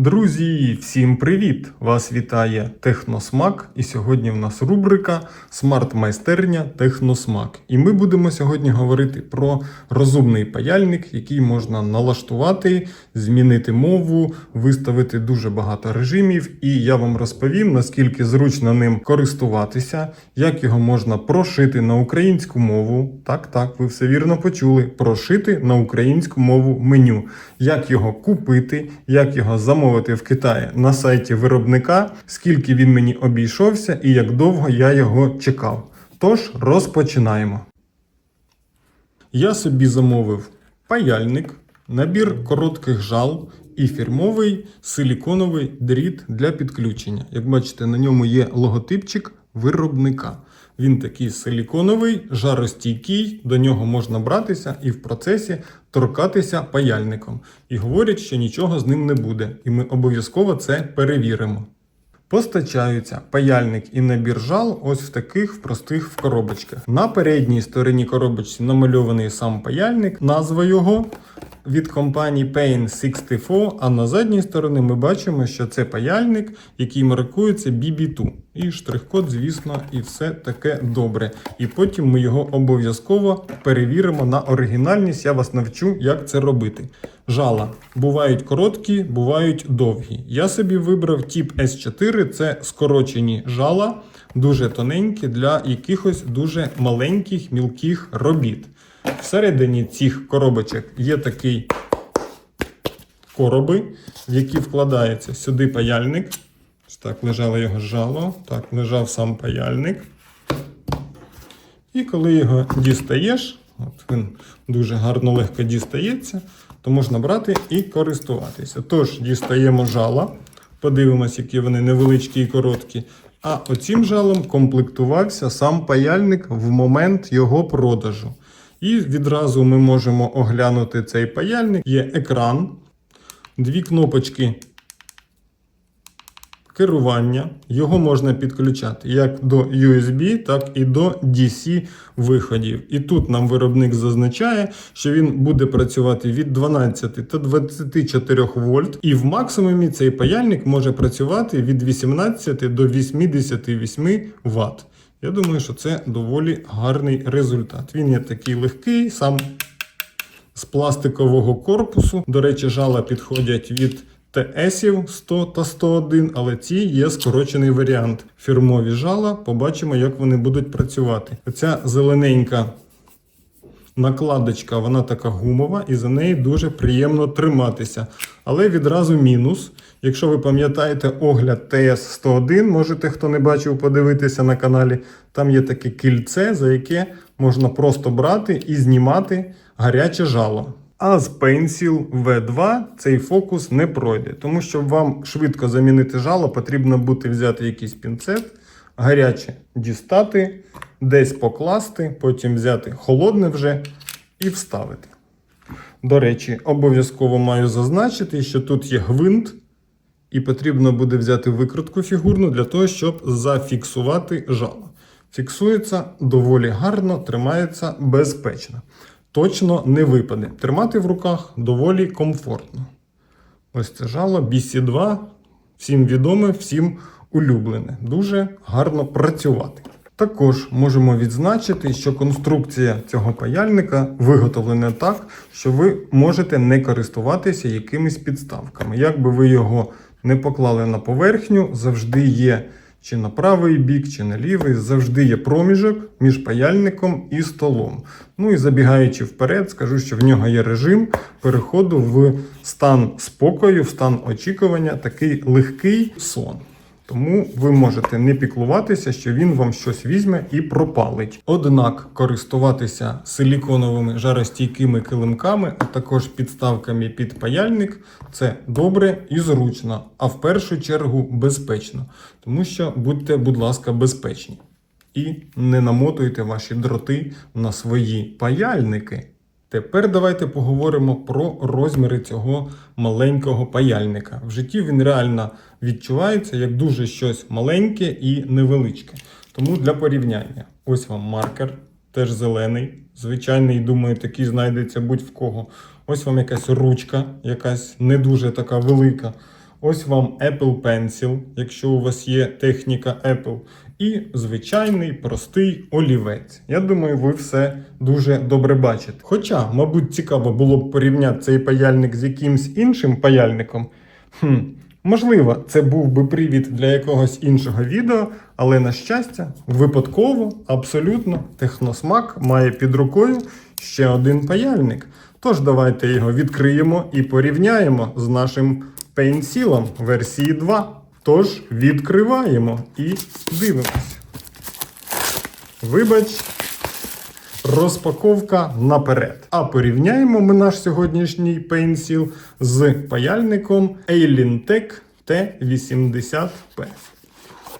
Друзі, всім привіт! Вас вітає Техносмак, і сьогодні в нас рубрика Смарт-майстерня Техносмак. І ми будемо сьогодні говорити про розумний паяльник, який можна налаштувати, змінити мову, виставити дуже багато режимів. І я вам розповім, наскільки зручно ним користуватися, як його можна прошити на українську мову. Так, так, ви все вірно почули. Прошити на українську мову меню, як його купити, як його замовити в Китаї на сайті виробника, скільки він мені обійшовся і як довго я його чекав. Тож розпочинаємо. Я собі замовив паяльник, набір коротких жал і фірмовий силіконовий дріт для підключення. Як бачите, на ньому є логотипчик виробника. Він такий силіконовий, жаростійкий, до нього можна братися і в процесі торкатися паяльником. І говорять, що нічого з ним не буде. І ми обов'язково це перевіримо. Постачаються паяльник і набір жал ось в таких простих в коробочках. На передній стороні коробочці намальований сам паяльник, назва його від компанії Pain 64, а на задній стороні ми бачимо, що це паяльник, який маркується BB2. І штрих-код, звісно, і все таке добре. І потім ми його обов'язково перевіримо на оригінальність. Я вас навчу, як це робити. Жала бувають короткі, бувають довгі. Я собі вибрав тип S4, це скорочені жала, дуже тоненькі для якихось дуже маленьких мілких робіт. Всередині цих коробочок є такий короби, в які вкладається сюди паяльник. Так, лежало його жало, так, лежав сам паяльник. І коли його дістаєш, от він дуже гарно легко дістається, то можна брати і користуватися. Тож, дістаємо жала, подивимось, які вони невеличкі і короткі. А оцім жалом комплектувався сам паяльник в момент його продажу. І відразу ми можемо оглянути цей паяльник. Є екран, дві кнопочки керування. Його можна підключати як до USB, так і до DC виходів. І тут нам виробник зазначає, що він буде працювати від 12 та 24 вольт. І в максимумі цей паяльник може працювати від 18 до 88 Вт. Я думаю, що це доволі гарний результат. Він є такий легкий, сам з пластикового корпусу. До речі, жала підходять від ТСів 100 та 101, але ці є скорочений варіант. Фірмові жала. Побачимо, як вони будуть працювати. Оця зелененька накладочка, вона така гумова, і за неї дуже приємно триматися. Але відразу мінус. Якщо ви пам'ятаєте огляд ТС-101, можете, хто не бачив, подивитися на каналі. Там є таке кільце, за яке можна просто брати і знімати гаряче жало. А з Pencil V2 цей фокус не пройде, тому щоб вам швидко замінити жало, потрібно буде взяти якийсь пінцет, гаряче дістати, десь покласти, потім взяти холодне вже і вставити. До речі, обов'язково маю зазначити, що тут є гвинт, і потрібно буде взяти викрутку фігурну для того, щоб зафіксувати жало. Фіксується доволі гарно, тримається безпечно. Точно не випаде. Тримати в руках доволі комфортно. Ось це жало BC2, всім відоме, всім улюблене. Дуже гарно працювати. Також можемо відзначити, що конструкція цього паяльника виготовлена так, що ви можете не користуватися якимись підставками. Як би ви його не поклали на поверхню, завжди є чи на правий бік, чи на лівий, завжди є проміжок між паяльником і столом. Ну і забігаючи вперед, скажу, що в нього є режим переходу в стан спокою, в стан очікування, такий легкий сон. Тому ви можете не піклуватися, що він вам щось візьме і пропалить. Однак користуватися силіконовими жаростійкими килимками, а також підставками під паяльник це добре і зручно, а в першу чергу безпечно. Тому що будьте, будь ласка, безпечні. І не намотуйте ваші дроти на свої паяльники. Тепер давайте поговоримо про розміри цього маленького паяльника. В житті він реально відчувається як дуже щось маленьке і невеличке. Тому для порівняння, ось вам маркер, теж зелений. Звичайний, думаю, такий знайдеться будь-в кого. Ось вам якась ручка, якась не дуже така велика. Ось вам Apple Pencil, якщо у вас є техніка Apple, і звичайний простий олівець. Я думаю, ви все дуже добре бачите. Хоча, мабуть, цікаво було б порівняти цей паяльник з якимсь іншим паяльником. Хм, можливо, це був би привід для якогось іншого відео, але на щастя, випадково, абсолютно, техносмак має під рукою ще один паяльник. Тож давайте його відкриємо і порівняємо з нашим пенсілом версії 2. Тож відкриваємо і дивимось. Вибач, розпаковка наперед. А порівняємо ми наш сьогоднішній пенсіл з паяльником Eilintec T80P.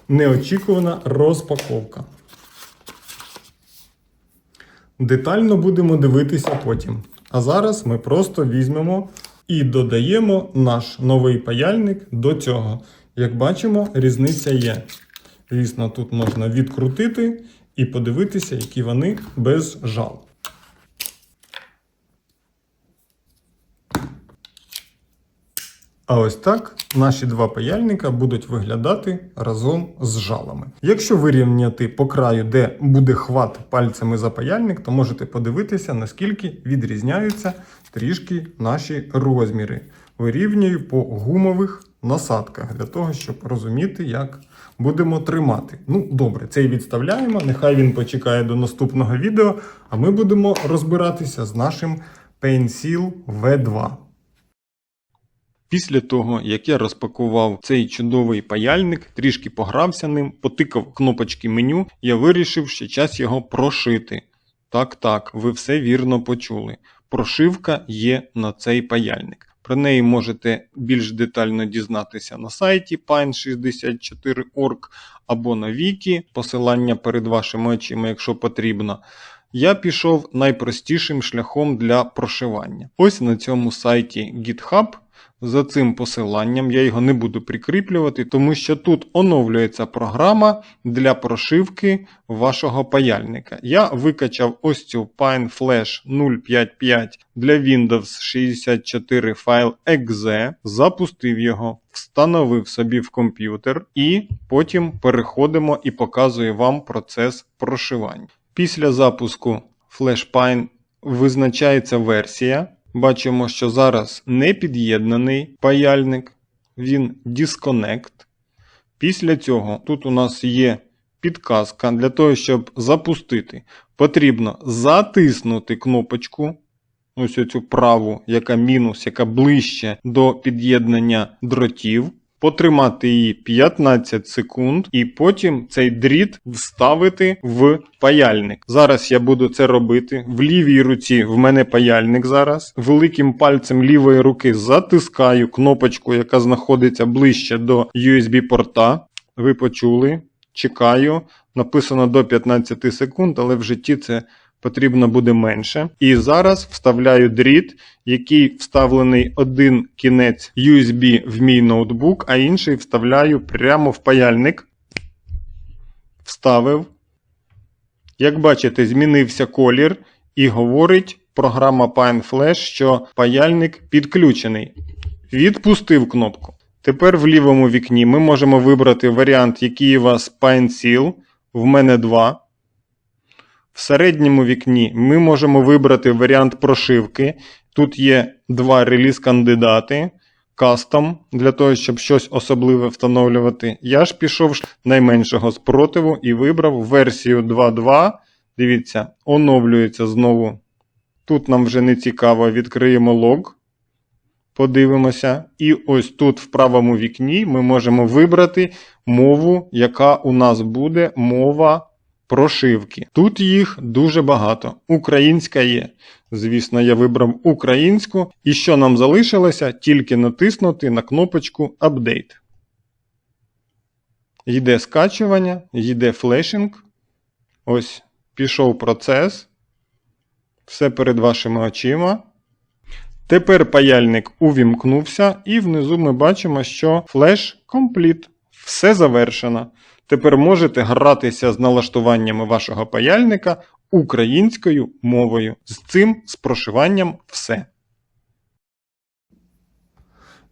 Неочікувана розпаковка. Детально будемо дивитися потім. А зараз ми просто візьмемо і додаємо наш новий паяльник до цього. Як бачимо, різниця є. Звісно, тут можна відкрутити і подивитися, які вони без жал. А ось так наші два паяльника будуть виглядати разом з жалами. Якщо вирівняти по краю, де буде хват пальцями за паяльник, то можете подивитися, наскільки відрізняються трішки наші розміри. Вирівнюю по гумових насадках для того, щоб розуміти, як будемо тримати. Ну, добре, цей відставляємо. Нехай він почекає до наступного відео, а ми будемо розбиратися з нашим Pencil V2. Після того, як я розпакував цей чудовий паяльник, трішки погрався ним, потикав кнопочки меню, я вирішив, що час його прошити. Так, так, ви все вірно почули. Прошивка є на цей паяльник. Про неї можете більш детально дізнатися на сайті pine64.org або на вікі, посилання перед вашими очима, якщо потрібно. Я пішов найпростішим шляхом для прошивання. Ось на цьому сайті GitHub. За цим посиланням я його не буду прикріплювати, тому що тут оновлюється програма для прошивки вашого паяльника. Я викачав ось цю PineFlash 055 для Windows 64 файл .exe, запустив його, встановив собі в комп'ютер і потім переходимо і показую вам процес прошивання. Після запуску FlashPine визначається версія. Бачимо, що зараз не під'єднаний паяльник, він Disconnect. Після цього тут у нас є підказка для того, щоб запустити, потрібно затиснути кнопочку, ось цю праву, яка мінус, яка ближче до під'єднання дротів. Потримати її 15 секунд, і потім цей дріт вставити в паяльник. Зараз я буду це робити. В лівій руці в мене паяльник зараз. Великим пальцем лівої руки затискаю кнопочку, яка знаходиться ближче до USB-порта. Ви почули. Чекаю. Написано до 15 секунд, але в житті це потрібно буде менше. І зараз вставляю дріт, який вставлений один кінець USB в мій ноутбук, а інший вставляю прямо в паяльник. Вставив. Як бачите, змінився колір і говорить програма PineFlash, що паяльник підключений. Відпустив кнопку. Тепер в лівому вікні ми можемо вибрати варіант, який у вас PineSeal. В мене два. В середньому вікні ми можемо вибрати варіант прошивки. Тут є два реліз-кандидати. Кастом для того, щоб щось особливе встановлювати. Я ж пішов найменшого спротиву і вибрав версію 2.2. Дивіться, оновлюється знову. Тут нам вже не цікаво, відкриємо лог. Подивимося. І ось тут в правому вікні ми можемо вибрати мову, яка у нас буде мова прошивки. Тут їх дуже багато. Українська є. Звісно, я вибрав українську. І що нам залишилося? Тільки натиснути на кнопочку Update. Йде скачування, йде флешинг. Ось пішов процес. Все перед вашими очима. Тепер паяльник увімкнувся, і внизу ми бачимо, що флеш компліт. Все завершено. Тепер можете гратися з налаштуваннями вашого паяльника українською мовою. З цим з прошиванням все.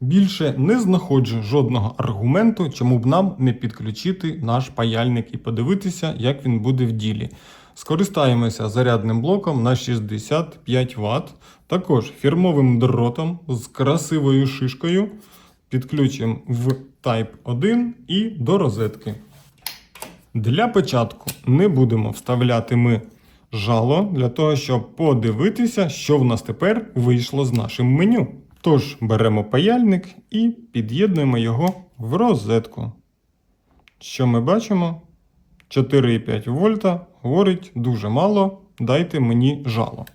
Більше не знаходжу жодного аргументу, чому б нам не підключити наш паяльник і подивитися, як він буде в ділі. Скористаємося зарядним блоком на 65 Вт, також фірмовим дротом з красивою шишкою. Підключимо в Type 1 і до розетки. Для початку не будемо вставляти ми жало для того, щоб подивитися, що в нас тепер вийшло з нашим меню. Тож беремо паяльник і під'єднуємо його в розетку. Що ми бачимо? 4,5 вольта говорить дуже мало. Дайте мені жало.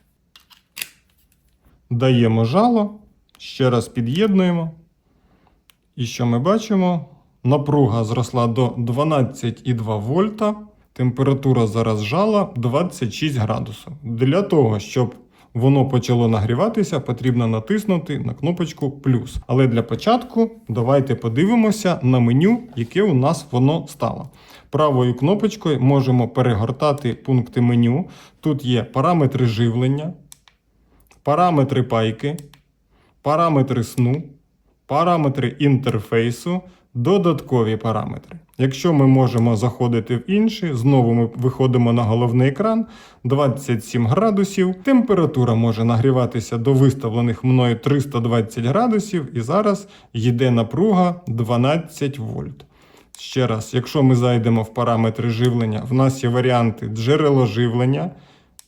Даємо жало, ще раз під'єднуємо. І що ми бачимо? Напруга зросла до 12,2 вольта. Температура зараз жала 26 градусів. Для того, щоб воно почало нагріватися, потрібно натиснути на кнопочку плюс. Але для початку давайте подивимося на меню, яке у нас воно стало. Правою кнопочкою можемо перегортати пункти меню. Тут є параметри живлення, параметри пайки, параметри сну, параметри інтерфейсу, додаткові параметри. Якщо ми можемо заходити в інші, знову ми виходимо на головний екран 27 градусів. Температура може нагріватися до виставлених мною 320 градусів, і зараз йде напруга 12 вольт. Ще раз, якщо ми зайдемо в параметри живлення, в нас є варіанти джерело живлення.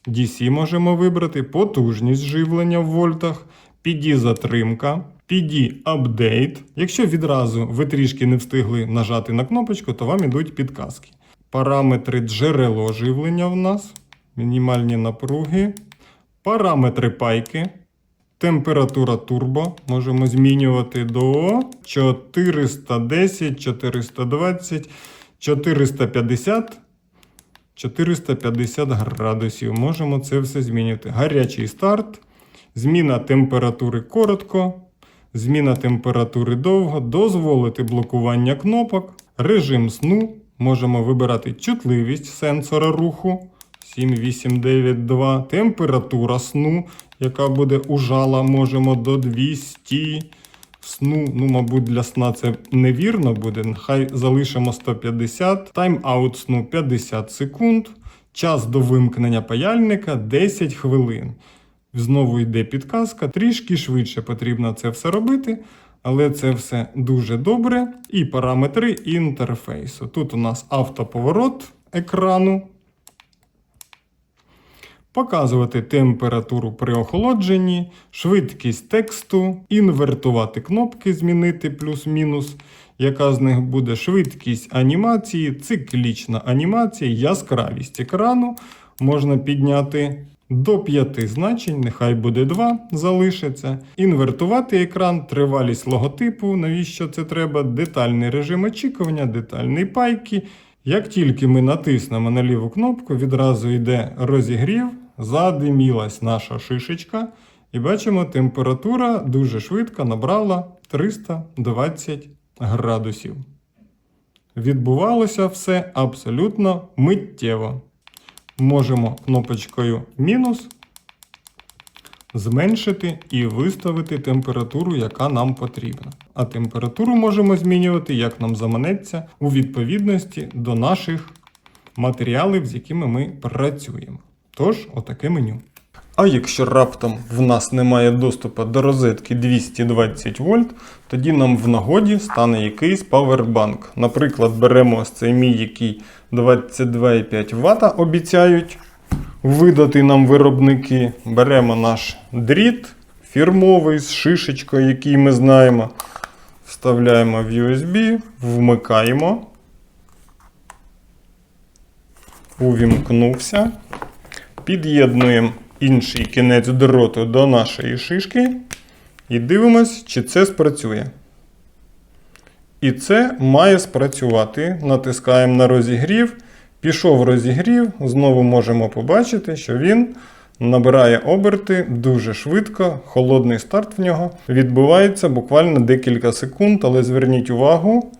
DC можемо вибрати, потужність живлення в вольтах, PD затримка, PD апдейт. Якщо відразу ви трішки не встигли нажати на кнопочку, то вам ідуть підказки. Параметри джерело живлення в нас, мінімальні напруги, параметри пайки, температура турбо можемо змінювати до 410, 420, 450. 450 градусів. Можемо це все змінювати. Гарячий старт, зміна температури коротко, зміна температури довго, дозволити блокування кнопок, режим сну. Можемо вибирати чутливість сенсора руху 7892, температура сну, яка буде у жала, можемо до 200 сну, ну, мабуть, для сна це невірно буде. Нехай залишимо 150. Тайм-аут сну 50 секунд. Час до вимкнення паяльника 10 хвилин. Знову йде підказка. Трішки швидше потрібно це все робити, але це все дуже добре. І параметри інтерфейсу. Тут у нас автоповорот екрану. Показувати температуру при охолодженні, швидкість тексту, інвертувати кнопки, змінити плюс-мінус, яка з них буде швидкість анімації, циклічна анімація, яскравість екрану. Можна підняти до 5 значень, нехай буде 2, залишиться. Інвертувати екран, тривалість логотипу, навіщо це треба, детальний режим очікування, детальний пайки. Як тільки ми натиснемо на ліву кнопку, відразу йде розігрів, задимілась наша шишечка, і бачимо, температура дуже швидко набрала 320 градусів. Відбувалося все абсолютно миттєво. Можемо кнопочкою мінус зменшити і виставити температуру, яка нам потрібна. А температуру можемо змінювати, як нам заманеться, у відповідності до наших матеріалів, з якими ми працюємо. Тож, отаке меню. А якщо раптом в нас немає доступу до розетки 220 вольт, тоді нам в нагоді стане якийсь павербанк. Наприклад, беремо ось цей мій, який 22,5 Вт обіцяють видати нам виробники. Беремо наш дріт фірмовий з шишечкою, який ми знаємо. Вставляємо в USB, вмикаємо. Увімкнувся. Під'єднуємо інший кінець дроту до нашої шишки і дивимось, чи це спрацює. І це має спрацювати. Натискаємо на розігрів. Пішов розігрів, знову можемо побачити, що він набирає оберти дуже швидко. Холодний старт в нього відбувається буквально декілька секунд, але зверніть увагу,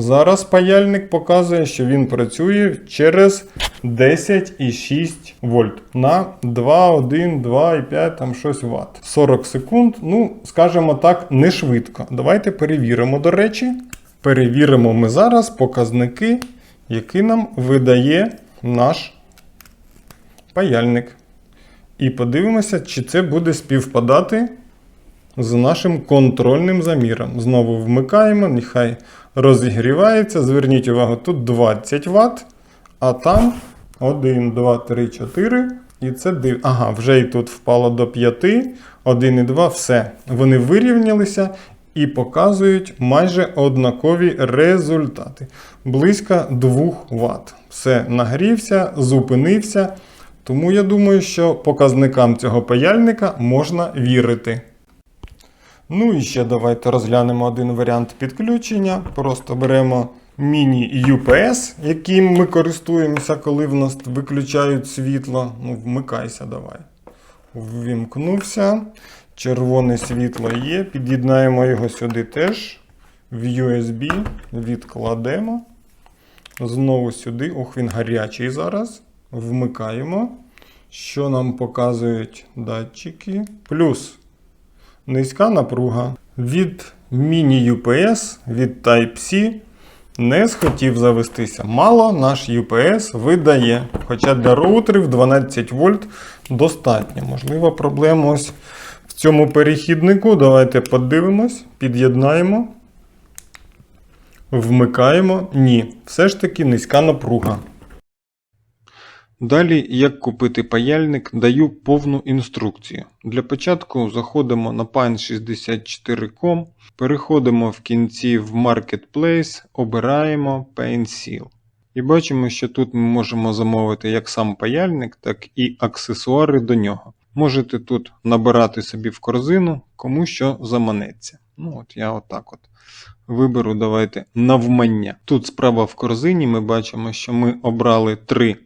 Зараз паяльник показує, що він працює через 10,6 вольт на 2,1, 2,5, там щось ватт. 40 секунд, ну, скажімо так, не швидко. Давайте перевіримо, до речі. Перевіримо ми зараз показники, які нам видає наш паяльник. І подивимося, чи це буде співпадати з нашим контрольним заміром. Знову вмикаємо, нехай розігрівається. Зверніть увагу, тут 20 Вт, а там 1, 2, 3, 4. І це див. Ага, вже і тут впало до 5, 1 і 2, все. Вони вирівнялися і показують майже однакові результати. Близько 2 Вт. Все, нагрівся, зупинився. Тому я думаю, що показникам цього паяльника можна вірити. Ну і ще давайте розглянемо один варіант підключення. Просто беремо міні-UPS, яким ми користуємося, коли в нас виключають світло. Ну, вмикайся, давай. Ввімкнувся. Червоне світло є. Під'єднаємо його сюди теж. В USB відкладемо. Знову сюди. Ох, він гарячий зараз. Вмикаємо. Що нам показують датчики? Плюс низька напруга. Від міні-UPS, від Type-C не схотів завестися. Мало наш UPS видає. Хоча для роутерів 12 вольт достатньо. Можливо, проблема ось в цьому перехіднику. Давайте подивимось, під'єднаємо. Вмикаємо. Ні, все ж таки низька напруга. Далі, як купити паяльник, даю повну інструкцію. Для початку заходимо на pine64.com, переходимо в кінці в Marketplace, обираємо Pencil. І бачимо, що тут ми можемо замовити як сам паяльник, так і аксесуари до нього. Можете тут набирати собі в корзину, кому що заманеться. Ну от Я отак от виберу, давайте навмання. Тут справа в корзині ми бачимо, що ми обрали три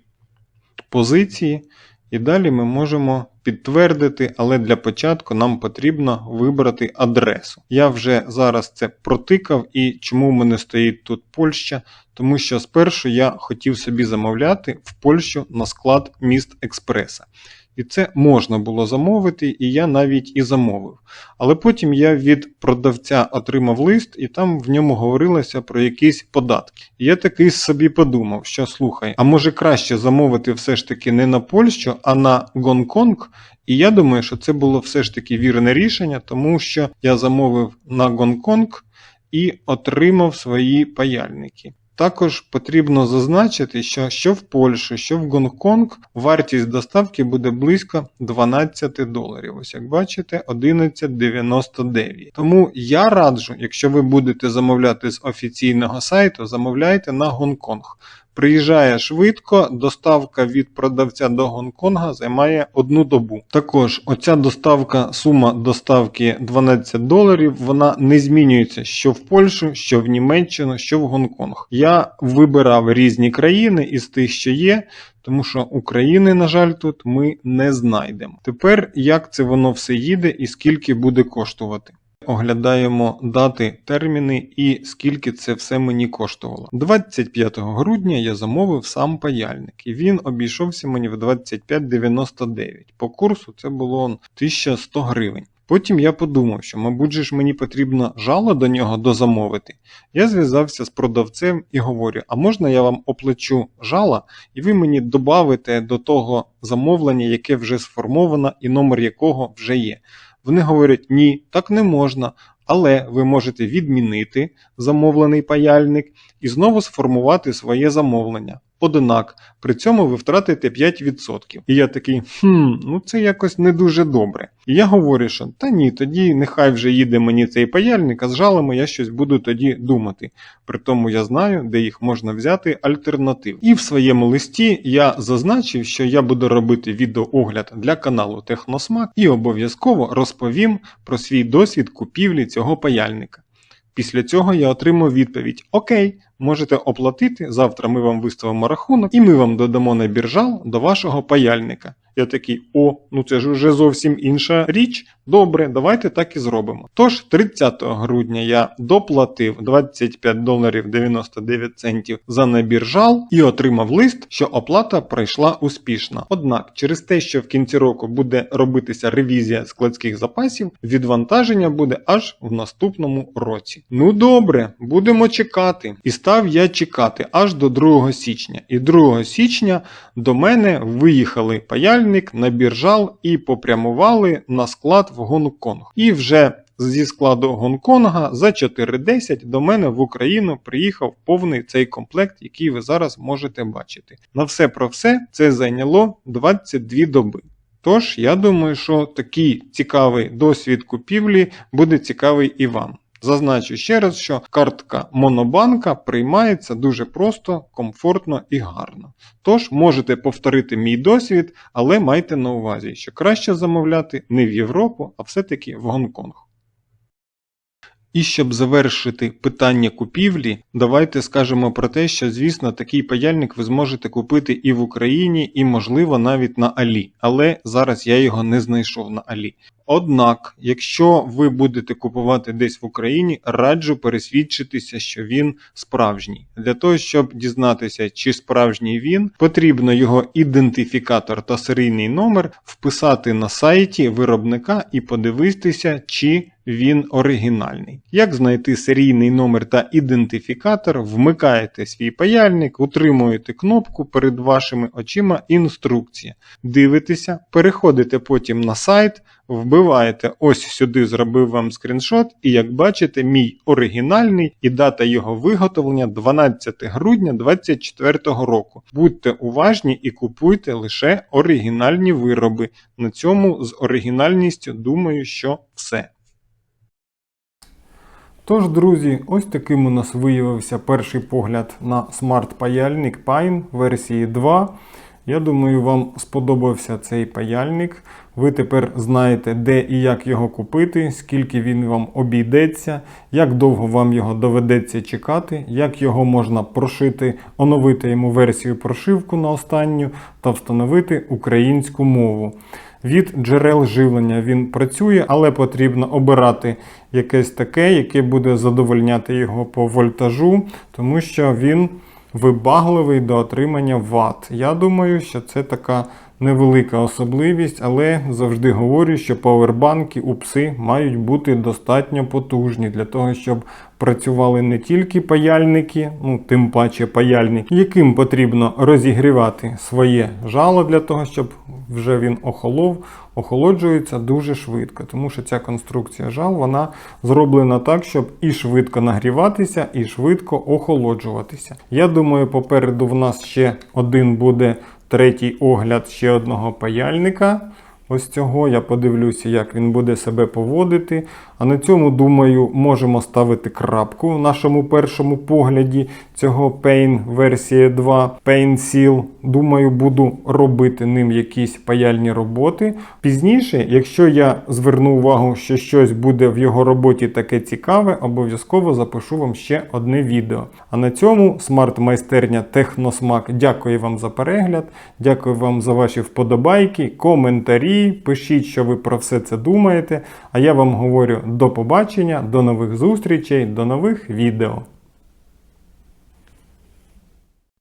позиції, і далі ми можемо підтвердити, але для початку нам потрібно вибрати адресу. Я вже зараз це протикав, і чому в мене стоїть тут Польща? Тому що спершу я хотів собі замовляти в Польщу на склад міст Експреса. І це можна було замовити, і я навіть і замовив. Але потім я від продавця отримав лист, і там в ньому говорилося про якісь податки. І я такий собі подумав, що слухай, а може краще замовити все ж таки не на Польщу, а на Гонконг. І я думаю, що це було все ж таки вірне рішення, тому що я замовив на Гонконг і отримав свої паяльники. Також потрібно зазначити, що що в Польщі, що в Гонконг вартість доставки буде близько 12 доларів. Ось як бачите, 11,99. Тому я раджу, якщо ви будете замовляти з офіційного сайту, замовляйте на Гонконг. Приїжджає швидко, доставка від продавця до Гонконга займає одну добу. Також оця доставка, сума доставки 12 доларів, вона не змінюється що в Польщу, що в Німеччину, що в Гонконг. Я вибирав різні країни із тих, що є. Тому що України, на жаль, тут ми не знайдемо. Тепер як це воно все їде і скільки буде коштувати. Оглядаємо дати, терміни і скільки це все мені коштувало. 25 грудня я замовив сам паяльник, і він обійшовся мені в 25,99. По курсу це було 1100 гривень. Потім я подумав, що, мабуть, же ж мені потрібно жало до нього дозамовити. Я зв'язався з продавцем і говорю: а можна я вам оплачу жало, і ви мені додавите до того замовлення, яке вже сформовано, і номер якого вже є. Вони говорять, ні, так не можна, але ви можете відмінити замовлений паяльник і знову сформувати своє замовлення. Однак при цьому ви втратите 5%. І я такий, хм, ну це якось не дуже добре. І я говорю, що та ні, тоді нехай вже їде мені цей паяльник, а з жалами я щось буду тоді думати. При тому я знаю, де їх можна взяти альтернатив. І в своєму листі я зазначив, що я буду робити відеоогляд для каналу Техносмак і обов'язково розповім про свій досвід купівлі цього паяльника. Після цього я отримав відповідь: Окей, можете оплатити. Завтра ми вам виставимо рахунок, і ми вам додамо на біржал до вашого паяльника. Я такий, о, ну це ж уже зовсім інша річ. Добре, давайте так і зробимо. Тож 30 грудня я доплатив 25 доларів 99 центів за набір жал і отримав лист, що оплата пройшла успішно. Однак, через те, що в кінці року буде робитися ревізія складських запасів, відвантаження буде аж в наступному році. Ну добре, будемо чекати. І став я чекати аж до 2 січня. І 2 січня до мене виїхали паяльник на біржал і попрямували на склад в Гонконг. І вже зі складу Гонконга за 4.10 до мене в Україну приїхав повний цей комплект, який ви зараз можете бачити. На все про все це зайняло 22 доби. Тож, я думаю, що такий цікавий досвід купівлі буде цікавий і вам. Зазначу ще раз, що картка Монобанка приймається дуже просто, комфортно і гарно. Тож можете повторити мій досвід, але майте на увазі, що краще замовляти не в Європу, а все-таки в Гонконг. І щоб завершити питання купівлі, давайте скажемо про те, що звісно такий паяльник ви зможете купити і в Україні, і можливо навіть на Алі. Але зараз я його не знайшов на Алі. Однак, якщо ви будете купувати десь в Україні, раджу пересвідчитися, що він справжній. Для того, щоб дізнатися, чи справжній він, потрібно його ідентифікатор та серійний номер вписати на сайті виробника і подивитися, чи він оригінальний. Як знайти серійний номер та ідентифікатор, вмикаєте свій паяльник, утримуєте кнопку перед вашими очима інструкція. Дивитеся, переходите потім на сайт, вбиваєте ось сюди, зробив вам скріншот, і як бачите, мій оригінальний і дата його виготовлення 12 грудня 2024 року. Будьте уважні і купуйте лише оригінальні вироби. На цьому з оригінальністю думаю, що все. Тож, друзі, ось таким у нас виявився перший погляд на смарт-паяльник Pine версії 2. Я думаю, вам сподобався цей паяльник. Ви тепер знаєте, де і як його купити, скільки він вам обійдеться, як довго вам його доведеться чекати, як його можна прошити, оновити йому версію прошивку на останню та встановити українську мову. Від джерел живлення він працює, але потрібно обирати якесь таке, яке буде задовольняти його по вольтажу, тому що він вибагливий до отримання ватт. Я думаю, що це така невелика особливість, але завжди говорю, що павербанки у пси мають бути достатньо потужні для того, щоб працювали не тільки паяльники, ну тим паче паяльник, яким потрібно розігрівати своє жало для того, щоб вже він охолов, охолоджується дуже швидко, тому що ця конструкція жал вона зроблена так, щоб і швидко нагріватися, і швидко охолоджуватися. Я думаю, попереду в нас ще один буде третій огляд ще одного паяльника. Ось цього я подивлюся, як він буде себе поводити. А на цьому, думаю, можемо ставити крапку в нашому першому погляді цього Pain версія 2 Pain Seal. Думаю, буду робити ним якісь паяльні роботи. Пізніше, якщо я зверну увагу, що щось буде в його роботі таке цікаве, обов'язково запишу вам ще одне відео. А на цьому смарт-майстерня Техносмак дякую вам за перегляд, дякую вам за ваші вподобайки, коментарі. Пишіть, що ви про все це думаєте. А я вам говорю до побачення, до нових зустрічей, до нових відео.